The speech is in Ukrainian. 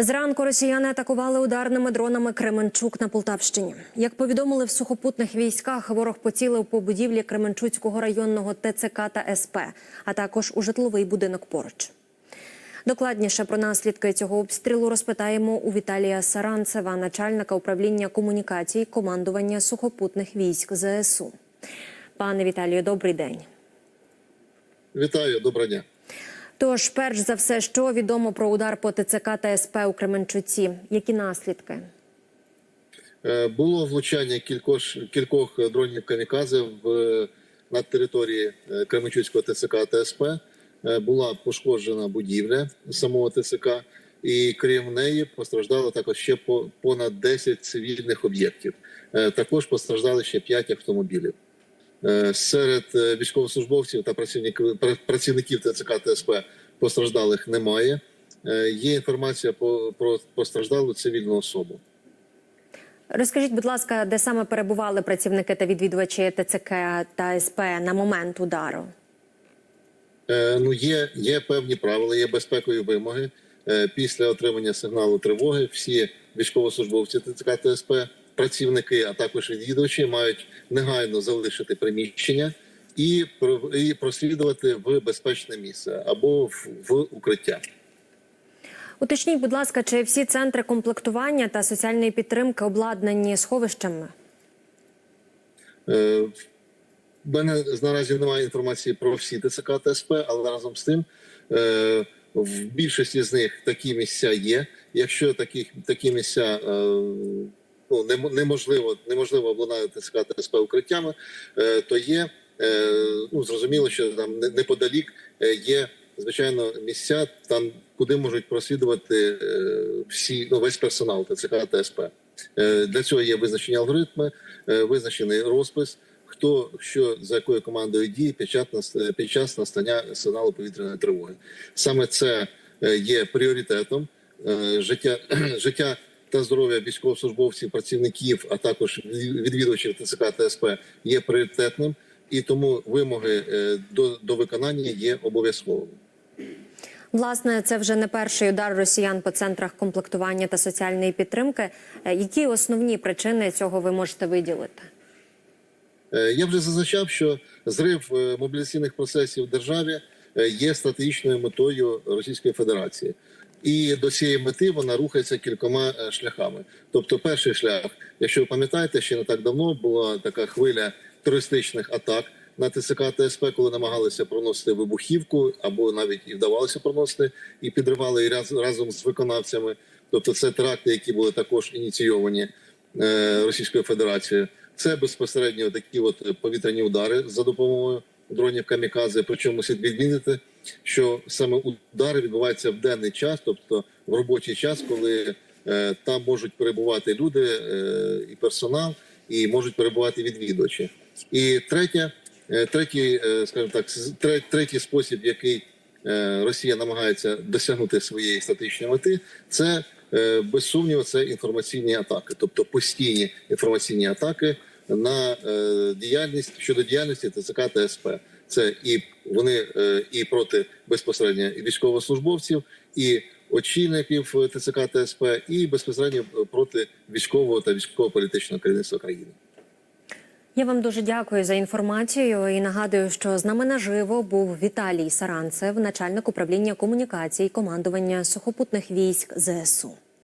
Зранку росіяни атакували ударними дронами Кременчук на Полтавщині. Як повідомили в сухопутних військах, ворог поцілив по будівлі Кременчуцького районного ТЦК та СП, а також у житловий будинок поруч. Докладніше про наслідки цього обстрілу розпитаємо у Віталія Саранцева, начальника управління комунікацій командування сухопутних військ ЗСУ. Пане Віталію, добрий день. Вітаю, доброго дня. Тож, перш за все, що відомо про удар по ТЦК та СП у Кременчуці? Які наслідки? Е, Було влучання кількох, кількох дронів камікадзе в на території е, Кременчуцького ТСК та СП. Е, Була пошкоджена будівля самого ТСК, і крім неї постраждало також ще по- понад 10 цивільних об'єктів. Е, Також постраждали ще 5 автомобілів. Е, Серед е, військовослужбовців та працівників пра- працівників ТЦК та СП постраждалих немає. Е, Є інформація про постраждалу цивільну особу. Розкажіть, будь ласка, де саме перебували працівники та відвідувачі ТЦК та СП на момент удару? Е, Ну, є, є певні правила, є безпекові вимоги. Е, Після отримання сигналу тривоги всі військовослужбовці ТЦК та СП, працівники, а також відвідувачі мають негайно залишити приміщення і, і прослідувати в безпечне місце або в, в укриття. Уточніть, будь ласка, чи всі центри комплектування та соціальної підтримки обладнані сховищами? Е, В мене наразі немає інформації про всі ТЦК та СП, але разом з тим е, в більшості з них такі місця є. Якщо такі, такі місця е, ну, нем- неможливо, неможливо обладнати та СП укриттями, е, то є е, ну, зрозуміло, що там неподалік е, є звичайно місця, там куди можуть прослідувати всі ну, весь персонал ТЦК та СП. Для цього є визначені алгоритми, визначений розпис, хто що за якою командою діє під час під час настання сигналу повітряної тривоги. Саме це є пріоритетом життя життя та здоров'я військовослужбовців, працівників, а також відвідувачів ТЦК та СП є пріоритетним, і тому вимоги е, до, до виконання є обов'язковими. Власне, це вже не перший удар росіян по центрах комплектування та соціальної підтримки. Е, Які основні причини цього ви можете виділити? Е, Я вже зазначав, що зрив мобілізаційних процесів в державі є стратегічною метою Російської Федерації, і до цієї мети вона рухається кількома е, шляхами. Тобто, перший шлях, якщо ви пам'ятаєте, ще не так давно була така хвиля терористичних атак на ТСК та СП, коли намагалися проносити вибухівку або навіть і вдавалося проносити, і підривали і раз- разом з виконавцями. Тобто, це теракти, які були також ініційовані е, Російською Федерацією. Це безпосередньо такі от повітряні удари за допомогою дронів камікадзе. Причому слід відмінити, що саме удари відбуваються в денний час, тобто в робочий час, коли е, там можуть перебувати люди е, і персонал, і можуть перебувати відвідувачі. І третє, е, третій, е, скажімо так, с- тре- третій спосіб, який е, Росія намагається досягнути своєї стратегічної мети, це е, без сумніву, це інформаційні атаки, тобто постійні інформаційні атаки на е, діяльність щодо діяльності ТЦК та СП. Це і вони е, і проти безпосередньо і військовослужбовців, і очільників е, ТЦК та СП, і безпосередньо проти військового та військово-політичного керівництва країни. Я вам дуже дякую за інформацію і нагадую, що з нами наживо був Віталій Саранцев, начальник управління комунікацій командування сухопутних військ ЗСУ.